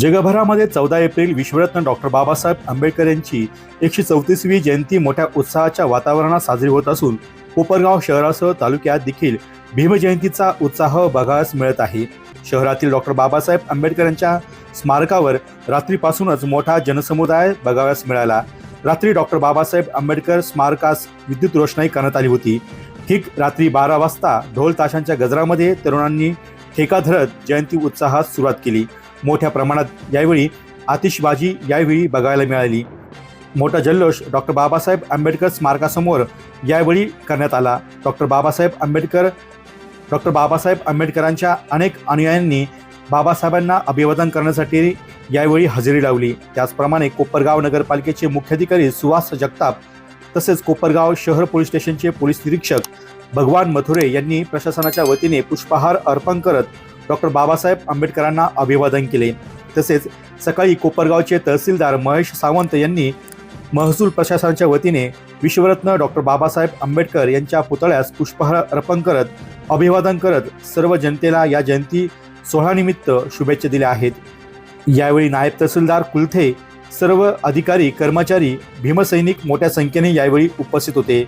जगभरामध्ये चौदा एप्रिल विश्वरत्न डॉक्टर बाबासाहेब आंबेडकर यांची एकशे चौतीसवी जयंती मोठ्या उत्साहाच्या वातावरणात साजरी होत असून कोपरगाव शहरासह तालुक्यात देखील भीमजयंतीचा उत्साह बघायस मिळत आहे. शहरातील डॉक्टर बाबासाहेब आंबेडकर यांच्या स्मारकावर रात्रीपासूनच मोठा जनसमुदाय बघाव्यास मिळाला. रात्री डॉक्टर बाबासाहेब आंबेडकर स्मारकास विद्युत रोषणाई करण्यात आली होती. ठीक रात्री बारा वाजता ढोल ताशांच्या गजरामध्ये तरुणांनी ठेका धरत जयंती उत्साहात सुरुवात केली. मोठ्या प्रमाणात यावेळी आतिषबाजी यावेळी बघायला मिळाली. मोठा जल्लोष डॉक्टर बाबासाहेब आंबेडकर स्मारकासमोर यावेळी करण्यात आला. डॉक्टर बाबासाहेब आंबेडकर डॉक्टर बाबासाहेब आंबेडकरांच्या अनेक अनुयायांनी बाबासाहेबांना अभिवादन करण्यासाठी यावेळी हजेरी लावली. त्याचप्रमाणे कोपरगाव नगरपालिकेचे मुख्याधिकारी सुहास जगताप तसेच कोपरगाव शहर पोलीस स्टेशनचे पोलीस निरीक्षक भगवान मथुरे यांनी प्रशासनाच्या वतीने पुष्पहार अर्पण करत डॉक्टर बाबासाहेब आंबेडकरांना अभिवादन केले. तसेच सकाळी कोपरगावचे तहसीलदार महेश सावंत यांनी महसूल प्रशासनाच्या वतीने विश्वरत्न डॉक्टर बाबासाहेब आंबेडकर यांच्या पुतळ्यास पुष्पहार अर्पण करत अभिवादन करत सर्व जनतेला या जयंती सोहळानिमित्त शुभेच्छा दिल्या आहेत. यावेळी नायब तहसीलदार कुलथे सर्व अधिकारी कर्मचारी भीमसैनिक मोठ्या संख्येने यावेळी उपस्थित होते.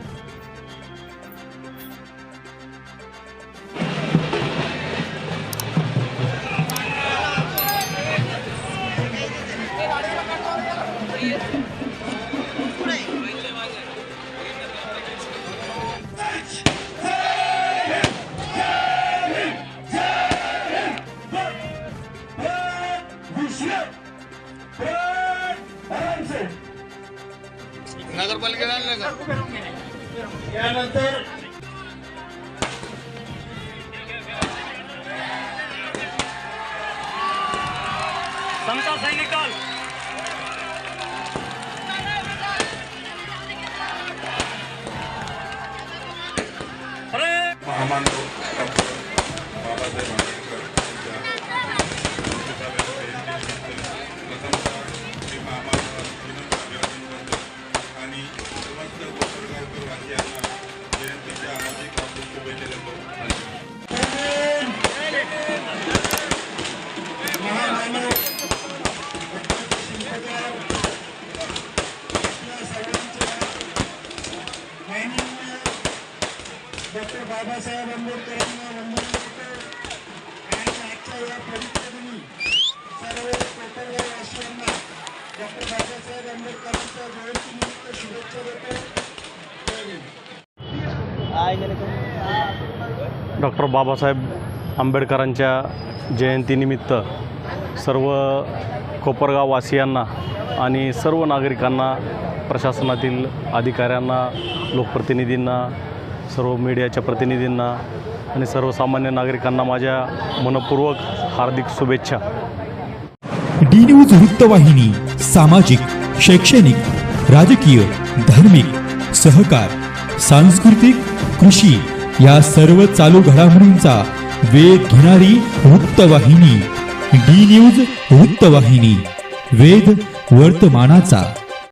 नगर पालिका यानंतर समता सैनिकल महामानव डॉक्टर बाबासाहेब बाबासाहेब आंबेडकरांना वंदन करतो. आणि आजच्या या पवित्र दिनी सर्व कोपरगाव डॉक्टर बाबासाहेब आंबेडकरांच्या जयंतीनिमित्त शुभेच्छा देतो. डॉक्टर बाबासाहेब आंबेडकरांच्या जयंतीनिमित्त सर्व कोपरगाववासियांना आणि सर्व नागरिकांना प्रशासनातील अधिकाऱ्यांना लोकप्रतिनिधींना सर्व मीडियाच्या प्रतिनिधींना आणि सर्वसामान्य नागरिकांना माझ्या मनपूर्वक हार्दिक शुभेच्छा. डी न्यूज वृत्तवाहिनी सामाजिक शैक्षणिक राजकीय धार्मिक सहकार सांस्कृतिक कृषी या सर्व चालू घडामोडींचा वेध घेणारी वृत्तवाहिनी. डी न्यूज वृत्तवाहिनी वेध वर्तमानाचा.